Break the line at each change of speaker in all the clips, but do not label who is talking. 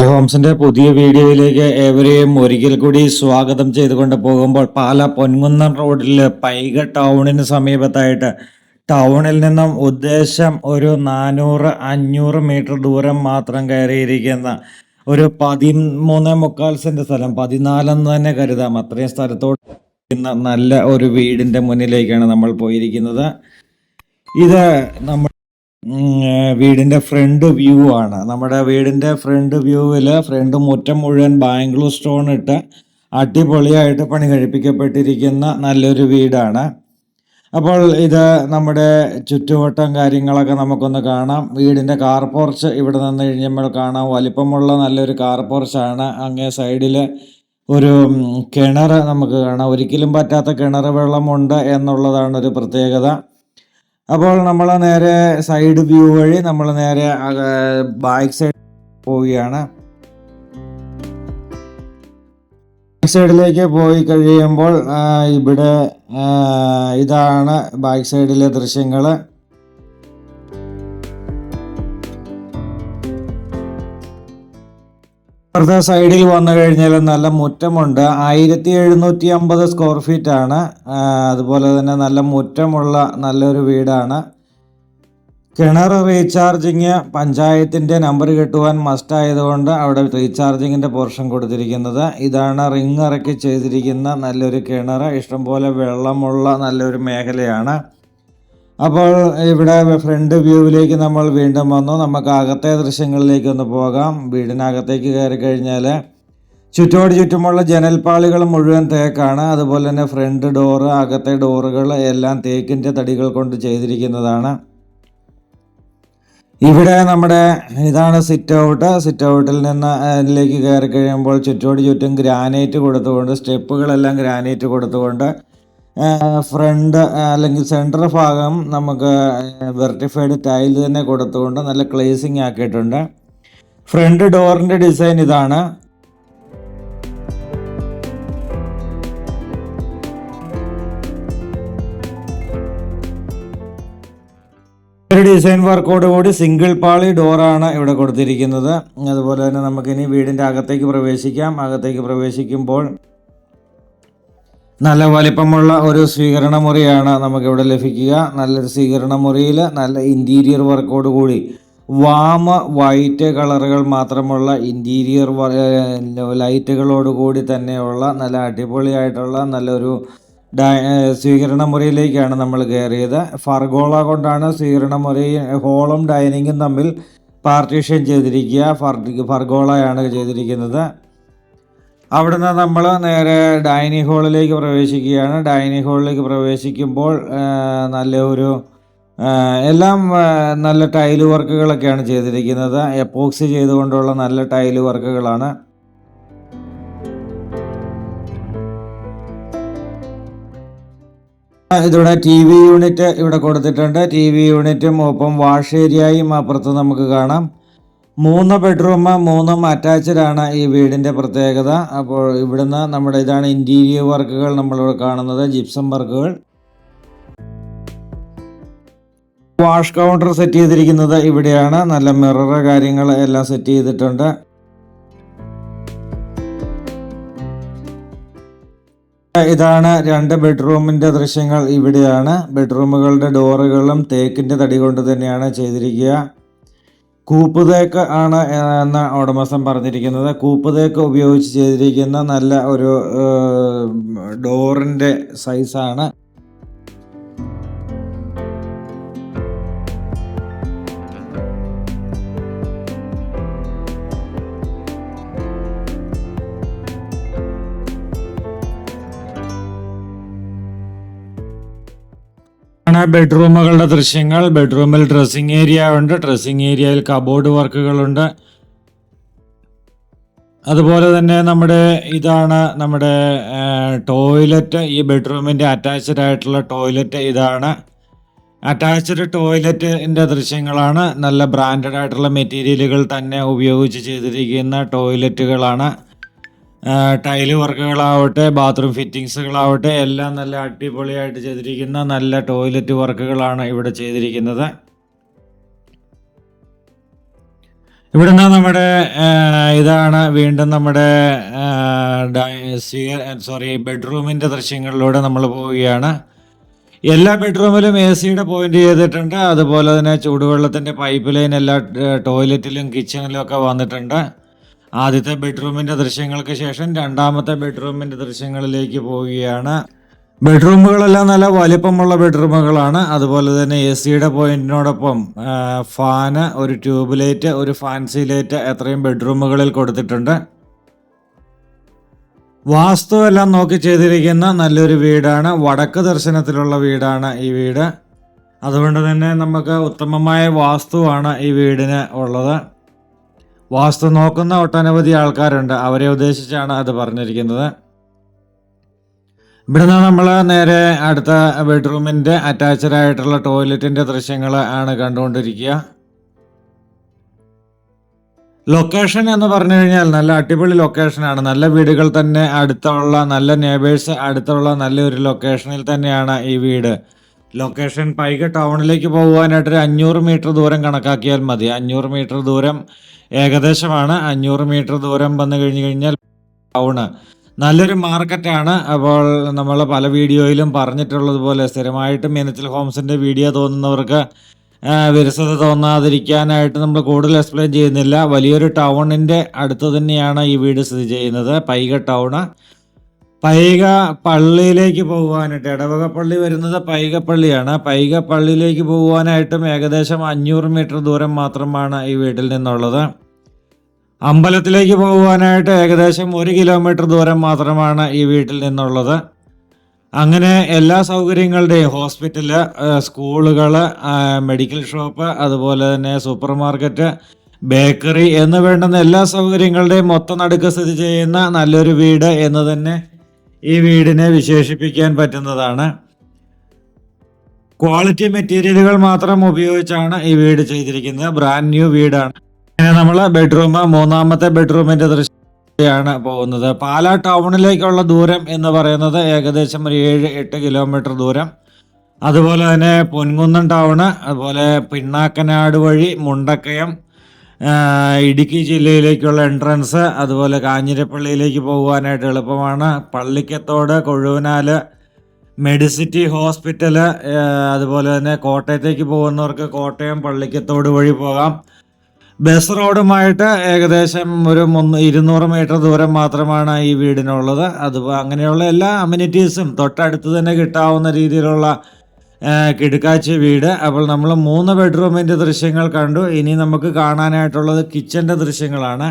ഹോംസിന്റെ പുതിയ വീഡിയോയിലേക്ക് ഏവരെയും ഒരിക്കൽ കൂടി സ്വാഗതം ചെയ്തുകൊണ്ട് പോകുമ്പോൾ പാല പൊൻകുന്നം റോഡിൽ പൈക ടൗണിന് സമീപത്തായിട്ട് ടൗണിൽ നിന്നും ഉദ്ദേശം ഒരു നാനൂറ് അഞ്ഞൂറ് മീറ്റർ ദൂരം മാത്രം കയറിയിരിക്കുന്ന ഒരു പതിമൂന്ന് മുക്കാൽ സെന്റ് സ്ഥലം പതിനാലെന്ന് തന്നെ കരുതാം. അത്രയും സ്ഥലത്തോട് നല്ല ഒരു വീടിന്റെ മുന്നിലേക്കാണ് നമ്മൾ പോയിരിക്കുന്നത്. ഇത് നമ്മൾ വീടിന്റെ ഫ്രണ്ട് വ്യൂ ആണ്. നമ്മുടെ വീടിന്റെ ഫ്രണ്ട് വ്യൂവിൽ ഫ്രണ്ട് മുറ്റം മുഴുവൻ ബാംഗ്ലൂർ സ്റ്റോൺ ഇട്ട് അടിപൊളിയായിട്ട് പണി കഴിപ്പിക്കപ്പെട്ടിരിക്കുന്ന നല്ലൊരു വീടാണ്. അപ്പോൾ ഇത് നമ്മുടെ ചുറ്റുവട്ടം കാര്യങ്ങളൊക്കെ നമുക്കൊന്ന് കാണാം. വീടിന്റെ കാർ പോർച്ച് ഇവിടെ നിന്ന് കഴിഞ്ഞപ്പോൾ കാണാം. വലിപ്പമുള്ള നല്ലൊരു കാർ പോർച്ചാണ് അങ്ങേ സൈഡിൽ ഒരു കിണർ നമുക്ക് കാണാം. ഒരിക്കലും പറ്റാത്ത കിണർ വെള്ളമുണ്ട് എന്നുള്ളതാണ് ഒരു പ്രത്യേകത. അപ്പോൾ നമ്മൾ നേരെ സൈഡ് വ്യൂ വഴി നമ്മൾ നേരെ ബാക്ക് സൈഡ് പോവുകയാണ്. ബാക്ക് സൈഡിലേക്ക് പോയി കഴിയുമ്പോൾ ഇവിടെ ഇതാണ് ബാക്ക് സൈഡിലെ ദൃശ്യങ്ങൾ അപ്പുറത്തെ സൈഡിൽ വന്നു കഴിഞ്ഞാൽ നല്ല മുറ്റമുണ്ട്. ആയിരത്തി എഴുന്നൂറ്റി അമ്പത് സ്ക്വയർ ഫീറ്റ് ആണ് അതുപോലെ തന്നെ നല്ല മുറ്റമുള്ള നല്ലൊരു വീടാണ്. കിണർ റീചാർജിങ് പഞ്ചായത്തിന്റെ നമ്പർ കിട്ടുവാൻ മസ്റ്റ് ആയതുകൊണ്ട് അവിടെ റീചാർജിങ്ങിന്റെ പോർഷൻ കൊടുത്തിരിക്കുന്നത്. ഇതാണ് റിങ് ഇറക്കി ചെയ്തിരിക്കുന്ന നല്ലൊരു കിണർ. ഇഷ്ടംപോലെ വെള്ളമുള്ള നല്ലൊരു മേഖലയാണ്. അപ്പോൾ ഇവിടെ ഫ്രണ്ട് വ്യൂവിലേക്ക് നമ്മൾ വീണ്ടും വന്നു. നമുക്ക് അകത്തെ ദൃശ്യങ്ങളിലേക്ക് ഒന്ന് പോകാം. വീടിനകത്തേക്ക് കയറി കഴിഞ്ഞാൽ ചുറ്റോട് ചുറ്റുമുള്ള ജനൽപ്പാളികൾ മുഴുവൻ തേക്കാണ്. അതുപോലെ തന്നെ ഫ്രണ്ട് ഡോറ് അകത്തെ ഡോറുകൾ എല്ലാം തേക്കിന്റെ തടികൾ കൊണ്ട് ചെയ്തിരിക്കുന്നതാണ്. ഇവിടെ നമ്മുടെ ഇതാണ് സിറ്റ് ഔട്ട് സിറ്റ് ഔട്ടിൽ നിന്ന് അതിലേക്ക് കയറി കഴിയുമ്പോൾ ചുറ്റോട് ചുറ്റും ഗ്രാനൈറ്റ് കൊടുത്തുകൊണ്ട് സ്റ്റെപ്പുകളെല്ലാം ഗ്രാനൈറ്റ് കൊടുത്തുകൊണ്ട് ഫ്രണ്ട് അല്ലെങ്കിൽ സെന്റർ ഭാഗം നമുക്ക് വെർട്ടിഫൈഡ് ടൈൽ തന്നെ കൊടുത്തുകൊണ്ട് നല്ല ക്ലേസിങ് ആക്കിയിട്ടുണ്ട്. ഫ്രണ്ട് ഡോറിന്റെ ഡിസൈൻ ഇതാണ്. ഒരു ഡിസൈൻ വർക്കോട് കൂടി സിംഗിൾ പാളി ഡോറാണ് ഇവിടെ കൊടുത്തിരിക്കുന്നത്. അതുപോലെ തന്നെ നമുക്കിനി വീടിന്റെ അകത്തേക്ക് പ്രവേശിക്കാം. അകത്തേക്ക് പ്രവേശിക്കുമ്പോൾ നല്ല വലിപ്പമുള്ള ഒരു സ്വീകരണ മുറിയാണ് നമുക്കിവിടെ ലഭിക്കുക. നല്ലൊരു സ്വീകരണ മുറിയിൽ നല്ല ഇന്റീരിയർ വർക്കോട് കൂടി വാമ വൈറ്റ് കളറുകൾ മാത്രമുള്ള ഇന്റീരിയർ ലൈറ്റുകളോട് കൂടി തന്നെയുള്ള നല്ല അടിപൊളിയായിട്ടുള്ള നല്ലൊരു സ്വീകരണ മുറിയിലേക്കാണ് നമ്മൾ കയറിയത് ഫർഗോള കൊണ്ടാണ് സ്വീകരണ മുറി ഹോളും ഡൈനിങ്ങും തമ്മിൽ പാർട്ടീഷൻ ചെയ്തിരിക്കുക. ഫർ ഫർഗോളയാണ് ചെയ്തിരിക്കുന്നത്. അവിടുന്ന് നമ്മൾ നേരെ ഡൈനിങ് ഹാളിലേക്ക് പ്രവേശിക്കുകയാണ്. ഡൈനിങ് ഹാളിലേക്ക് പ്രവേശിക്കുമ്പോൾ നല്ല ഒരു എല്ലാം നല്ല ടൈൽ വർക്കുകളൊക്കെയാണ് ചെയ്തിരിക്കുന്നത്. എപ്പോക്സി ചെയ്തുകൊണ്ടുള്ള നല്ല ടൈൽ വർക്കുകളാണ്. ഇതിവിടെ ടി വി യൂണിറ്റ് ഇവിടെ കൊടുത്തിട്ടുണ്ട്. ടി വി യൂണിറ്റും ഒപ്പം വാഷ് ഏരിയയും അപ്പുറത്ത് നമുക്ക് കാണാം. മൂന്ന് ബെഡ്റൂം മൂന്നും അറ്റാച്ച്ഡ് ആണ് ഈ വീടിന്റെ പ്രത്യേകത. അപ്പോൾ ഇവിടുന്ന് നമ്മുടെ ഇതാണ് ഇന്റീരിയർ വർക്കുകൾ നമ്മളിവിടെ കാണുന്നത് ജിപ്സം വർക്കുകൾ വാഷ് കൗണ്ടർ സെറ്റ് ചെയ്തിരിക്കുന്നത് ഇവിടെയാണ്. നല്ല മിറർ കാര്യങ്ങൾ എല്ലാം സെറ്റ് ചെയ്തിട്ടുണ്ട്. ഇതാണ് രണ്ട് ബെഡ്റൂമിന്റെ ദൃശ്യങ്ങൾ ഇവിടെയാണ്. ബെഡ്റൂമുകളുടെ ഡോറുകളും തേക്കിന്റെ തടി കൊണ്ട് തന്നെയാണ് ചെയ്തിരിക്കുക. കൂപ്പ് തേക്ക് ആണ് എന്ന ഉടമസ്ഥൻ പറഞ്ഞിരിക്കുന്നത്. കൂപ്പ് തേക്ക് ഉപയോഗിച്ച് ചെയ്തിരിക്കുന്ന നല്ല ഒരു ഡോറിന്റെ സൈസാണ് ആണ് ബെഡ്റൂമുകളുടെ ദൃശ്യങ്ങൾ. ബെഡ്റൂമിൽ ഡ്രസ്സിംഗ് ഏരിയ ഉണ്ട്. ഡ്രസ്സിംഗ് ഏരിയയിൽ കബോർഡ് വർക്കുകളുണ്ട്. അതുപോലെ തന്നെ നമ്മുടെ ഇതാണ് നമ്മുടെ ടോയ്ലറ്റ്. ഈ ബെഡ്റൂമിന്റെ അറ്റാച്ച്ഡ് ആയിട്ടുള്ള ടോയ്ലറ്റ് ഇതാണ്. അറ്റാച്ച്ഡ് ടോയ്ലറ്റിന്റെ ദൃശ്യങ്ങളാണ്. നല്ല ബ്രാൻഡഡ് ആയിട്ടുള്ള മെറ്റീരിയലുകൾ തന്നെ ഉപയോഗിച്ച് ചെയ്തിരിക്കുന്ന ടോയ്ലറ്റുകളാണ്. ടൈൽ വർക്കുകളാവട്ടെ ബാത്റൂം ഫിറ്റിങ്സുകളാവട്ടെ എല്ലാം നല്ല അടിപൊളിയായിട്ട് ചെയ്തിരിക്കുന്ന നല്ല ടോയ്ലറ്റ് വർക്കുകളാണ് ഇവിടെ ചെയ്തിരിക്കുന്നത്. ഇവിടുന്ന് നമ്മുടെ ഇതാണ് വീണ്ടും നമ്മുടെ സോറി ബെഡ്റൂമിന്റെ ദൃശ്യങ്ങളിലൂടെ നമ്മൾ പോവുകയാണ്. എല്ലാ ബെഡ്റൂമിലും എ സിയുടെ പോയിന്റ് ചെയ്തിട്ടുണ്ട്. അതുപോലെ തന്നെ ചൂടുവെള്ളത്തിന്റെ പൈപ്പ് ലൈൻ എല്ലാ ടോയ്ലറ്റിലും കിച്ചണിലും ഒക്കെ വന്നിട്ടുണ്ട്. ആദ്യത്തെ ബെഡ്റൂമിന്റെ ദൃശ്യങ്ങൾക്ക് ശേഷം രണ്ടാമത്തെ ബെഡ്റൂമിന്റെ ദൃശ്യങ്ങളിലേക്ക് പോവുകയാണ്. ബെഡ്റൂമുകളെല്ലാം നല്ല വലിപ്പമുള്ള ബെഡ്റൂമുകളാണ്. അതുപോലെ തന്നെ എ സിയുടെ പോയിന്റിനോടൊപ്പം ഫാന് ഒരു ട്യൂബ് ലൈറ്റ് ഒരു ഫാൻസി ലൈറ്റ് എത്രയും ബെഡ്റൂമുകളിൽ കൊടുത്തിട്ടുണ്ട്. വാസ്തു എല്ലാം നോക്കി ചെയ്തിരിക്കുന്ന നല്ലൊരു വീടാണ്. വടക്ക് ദർശനത്തിലുള്ള വീടാണ് ഈ വീട്. അതുകൊണ്ട് തന്നെ നമുക്ക് ഉത്തമമായ വാസ്തുവാണ് ഈ വീടിന് ഉള്ളത്. വാസ്തു നോക്കുന്ന ഒട്ടനവധി ആൾക്കാരുണ്ട്. അവരെ ഉദ്ദേശിച്ചാണ് അത് പറഞ്ഞിരിക്കുന്നത്. ഇവിടുന്ന് നമ്മൾ നേരെ അടുത്ത ബെഡ്റൂമിന്റെ അറ്റാച്ച്ഡ് ആയിട്ടുള്ള ടോയ്ലറ്റിന്റെ ദൃശ്യങ്ങൾ ആണ് കണ്ടുകൊണ്ടിരിക്കുക. ലൊക്കേഷൻ എന്ന് പറഞ്ഞു കഴിഞ്ഞാൽ നല്ല അടിപൊളി ലൊക്കേഷനാണ് നല്ല വീടുകൾ തന്നെ അടുത്തുള്ള നല്ല നേബേഴ്സ് അടുത്തുള്ള നല്ലൊരു ലൊക്കേഷനിൽ തന്നെയാണ് ഈ വീട്. ലൊക്കേഷൻ പൈക ടൗണിലേക്ക് പോകുവാനായിട്ട് ഒരു അഞ്ഞൂറ് മീറ്റർ ദൂരം കണക്കാക്കിയാൽ മതി. അഞ്ഞൂറ് മീറ്റർ ദൂരം ഏകദേശമാണ് അഞ്ഞൂറ് മീറ്റർ ദൂരം വന്നു കഴിഞ്ഞു കഴിഞ്ഞാൽ ടൗണ് നല്ലൊരു മാർക്കറ്റാണ്. അപ്പോൾ നമ്മൾ പല വീഡിയോയിലും പറഞ്ഞിട്ടുള്ളതുപോലെ സ്ഥിരമായിട്ട് മീനച്ചൽ ഹോംസിന്റെ വീഡിയോ തോന്നുന്നവർക്ക് വിരസത തോന്നാതിരിക്കാനായിട്ട് നമ്മൾ കൂടുതൽ എക്സ്പ്ലെയിൻ ചെയ്യുന്നില്ല. വലിയൊരു ടൗണിന്റെ അടുത്ത് തന്നെയാണ് ഈ വീട് സ്ഥിതി ചെയ്യുന്നത്. പൈക ടൗണ് പൈക പള്ളിയിലേക്ക് പോകുവാനായിട്ട് ഇടവക പള്ളി വരുന്നത് പൈക പള്ളിയാണ് പൈക പള്ളിയിലേക്ക് പോകുവാനായിട്ടും ഏകദേശം അഞ്ഞൂറ് മീറ്റർ ദൂരം മാത്രമാണ് ഈ വീട്ടിൽ നിന്നുള്ളത്. അമ്പലത്തിലേക്ക് പോകുവാനായിട്ട് ഏകദേശം ഒരു കിലോമീറ്റർ ദൂരം മാത്രമാണ് ഈ വീട്ടിൽ നിന്നുള്ളത്. അങ്ങനെ എല്ലാ സൗകര്യങ്ങളുടെയും ഹോസ്പിറ്റൽ സ്കൂളുകൾ മെഡിക്കൽ ഷോപ്പ് അതുപോലെ തന്നെ സൂപ്പർ മാർക്കറ്റ് ബേക്കറി എന്ന് വേണ്ടുന്ന എല്ലാ സൗകര്യങ്ങളുടെയും മൊത്തം നടുക്ക് സ്ഥിതി ചെയ്യുന്ന നല്ലൊരു വീട് എന്ന് തന്നെ ഈ വീടിനെ വിശേഷിപ്പിക്കാൻ പറ്റുന്നതാണ്. ക്വാളിറ്റി മെറ്റീരിയലുകൾ മാത്രം ഉപയോഗിച്ചാണ് ഈ വീട് ചെയ്തിരിക്കുന്നത്. ബ്രാൻഡ് ന്യൂ വീടാണ്. അങ്ങനെ നമ്മൾ ബെഡ്റൂം മൂന്നാമത്തെ ബെഡ്റൂമിന്റെ ദൃശ്യമാണ് പോകുന്നത്. പാലാ ടൗണിലേക്കുള്ള ദൂരം എന്ന് പറയുന്നത് ഏകദേശം ഒരു ഏഴ് എട്ട് കിലോമീറ്റർ ദൂരം. അതുപോലെ തന്നെ പൊൻകുന്നം ടൗണ് അതുപോലെ പിണ്ണാക്കനാട് വഴി മുണ്ടക്കയം ഇടുക്കി ജില്ലയിലേക്കുള്ള എൻട്രൻസ് അതുപോലെ കാഞ്ഞിരപ്പള്ളിയിലേക്ക് പോകുവാനായിട്ട് എളുപ്പമാണ്. പള്ളിക്കത്തോട് കൊഴുവനാല് മെഡിസിറ്റി ഹോസ്പിറ്റൽ അതുപോലെ തന്നെ കോട്ടയത്തേക്ക് പോകുന്നവർക്ക് കോട്ടയം പള്ളിക്കത്തോട് വഴി പോകാം. ബസ് റോഡുമായിട്ട് ഏകദേശം ഒരു മുന്ന് ഇരുന്നൂറ് മീറ്റർ ദൂരം മാത്രമാണ് ഈ വീടിനുള്ളത്. അത് അങ്ങനെയുള്ള എല്ലാ അമ്യൂണിറ്റീസും തൊട്ടടുത്ത് തന്നെ കിട്ടാവുന്ന രീതിയിലുള്ള കിടുക്കാച്ചി വീട്. അപ്പോൾ നമ്മൾ മൂന്ന് ബെഡ്റൂമിന്റെ ദൃശ്യങ്ങൾ കണ്ടു. ഇനി നമുക്ക് കാണാനായിട്ടുള്ളത് കിച്ചന്റെ ദൃശ്യങ്ങളാണ്.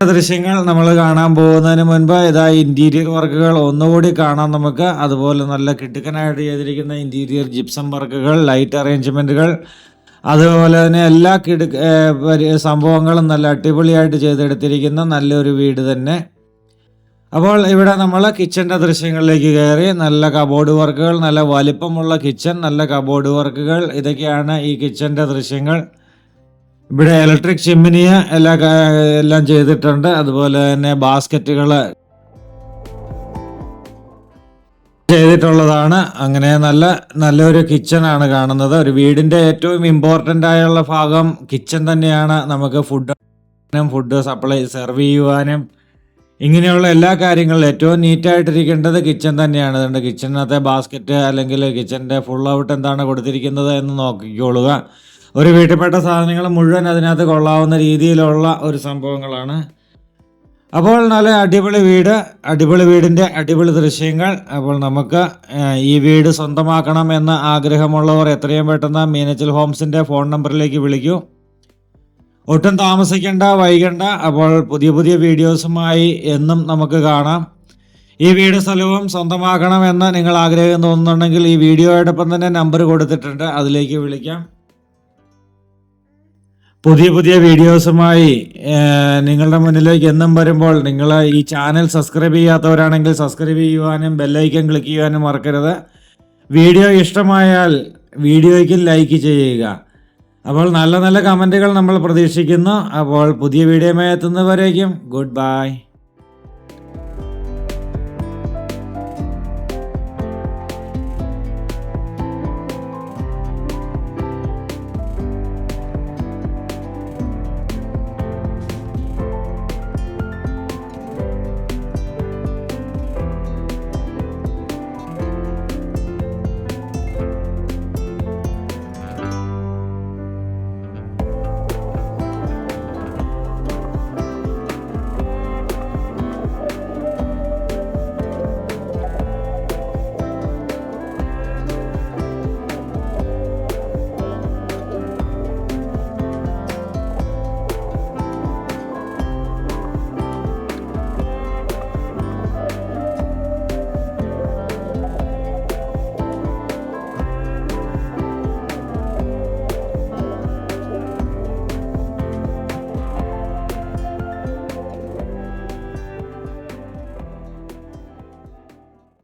ദൃശ്യങ്ങൾ നമ്മൾ കാണാൻ പോകുന്നതിന് മുൻപ് ഇതാ ഇന്റീരിയർ വർക്കുകൾ ഒന്നുകൂടി കാണാം നമുക്ക്. അതുപോലെ നല്ല കിടുക്കനായിട്ട് ചെയ്തിരിക്കുന്ന ഇന്റീരിയർ ജിപ്സം വർക്കുകൾ ലൈറ്റ് അറേഞ്ച്മെന്റുകൾ അതുപോലെ തന്നെ എല്ലാ കിടു സംഭവങ്ങളും നല്ല അടിപൊളിയായിട്ട് ചെയ്തെടുത്തിരിക്കുന്ന നല്ലൊരു വീട് തന്നെ. അപ്പോൾ ഇവിടെ നമ്മൾ കിച്ചന്റെ ദൃശ്യങ്ങളിലേക്ക് കയറി. നല്ല കബോർഡ് വർക്കുകൾ നല്ല വലിപ്പമുള്ള കിച്ചൺ നല്ല കബോർഡ് വർക്കുകൾ ഇതൊക്കെയാണ് ഈ കിച്ചന്റെ ദൃശ്യങ്ങൾ. ഇവിടെ ഇലക്ട്രിക് ചിമ്മിനിയ എല്ലാ എല്ലാം ചെയ്തിട്ടുണ്ട്. അതുപോലെ തന്നെ ബാസ്ക്കറ്റുകൾ ചെയ്തിട്ടുള്ളതാണ്. അങ്ങനെ നല്ല നല്ലൊരു കിച്ചൺ ആണ് കാണുന്നത്. ഒരു വീടിന്റെ ഏറ്റവും ഇമ്പോർട്ടന്റ് ആയുള്ള ഭാഗം കിച്ചൺ തന്നെയാണ്. നമുക്ക് ഫുഡ് ഫുഡ് സപ്ലൈ സെർവ് ചെയ്യുവാനും ഇങ്ങനെയുള്ള എല്ലാ കാര്യങ്ങളും ഏറ്റവും നീറ്റായിട്ടിരിക്കേണ്ടത് കിച്ചൺ തന്നെയാണ്. അതുകൊണ്ട് കിച്ചണിനകത്തെ ബാസ്ക്കറ്റ് അല്ലെങ്കിൽ കിച്ചന്റെ ഫുൾ ഔട്ട് എന്താണ് കൊടുത്തിരിക്കുന്നത് എന്ന് നോക്കിക്കൊള്ളുക ഒരു വീട്ടിൽപ്പെട്ട സാധനങ്ങൾ മുഴുവൻ അതിനകത്ത് കൊള്ളാവുന്ന രീതിയിലുള്ള ഒരു സംഭവങ്ങളാണ് അപ്പോൾ നല്ല അടിപൊളി വീട് അടിപൊളി വീടിന്റെ അടിപൊളി ദൃശ്യങ്ങൾ. അപ്പോൾ നമുക്ക് ഈ വീട് സ്വന്തമാക്കണം എന്ന ആഗ്രഹമുള്ളവർ എത്രയും പെട്ടെന്ന് മീനച്ചൽ ഹോംസിന്റെ ഫോൺ നമ്പറിലേക്ക് വിളിക്കൂ. ഒട്ടും താമസിക്കേണ്ട വൈകണ്ട. അപ്പോൾ പുതിയ പുതിയ വീഡിയോസുമായി എന്നും നമുക്ക് കാണാം. ഈ വീട് സ്ഥലവും സ്വന്തമാക്കണമെന്ന് നിങ്ങൾ ആഗ്രഹം തോന്നുന്നുണ്ടെങ്കിൽ ഈ വീഡിയോയോടൊപ്പം തന്നെ നമ്പർ കൊടുത്തിട്ടുണ്ട് അതിലേക്ക് വിളിക്കാം. പുതിയ പുതിയ വീഡിയോസുമായി നിങ്ങളുടെ മുന്നിലേക്ക് എന്നും വരുമ്പോൾ നിങ്ങൾ ഈ ചാനൽ സബ്സ്ക്രൈബ് ചെയ്യാത്തവരാണെങ്കിൽ സബ്സ്ക്രൈബ് ചെയ്യുവാനും ബെല്ലൈക്കൻ ക്ലിക്ക് ചെയ്യുവാനും മറക്കരുത്. വീഡിയോ ഇഷ്ടമായാൽ വീഡിയോയ്ക്ക് ലൈക്ക് ചെയ്യുക. അപ്പോൾ നല്ല നല്ല കമന്റുകൾ നമ്മൾ പ്രതീക്ഷിക്കുന്നു. അപ്പോൾ പുതിയ വീഡിയോമായി എത്തുന്നവരേക്കും ഗുഡ് ബൈ.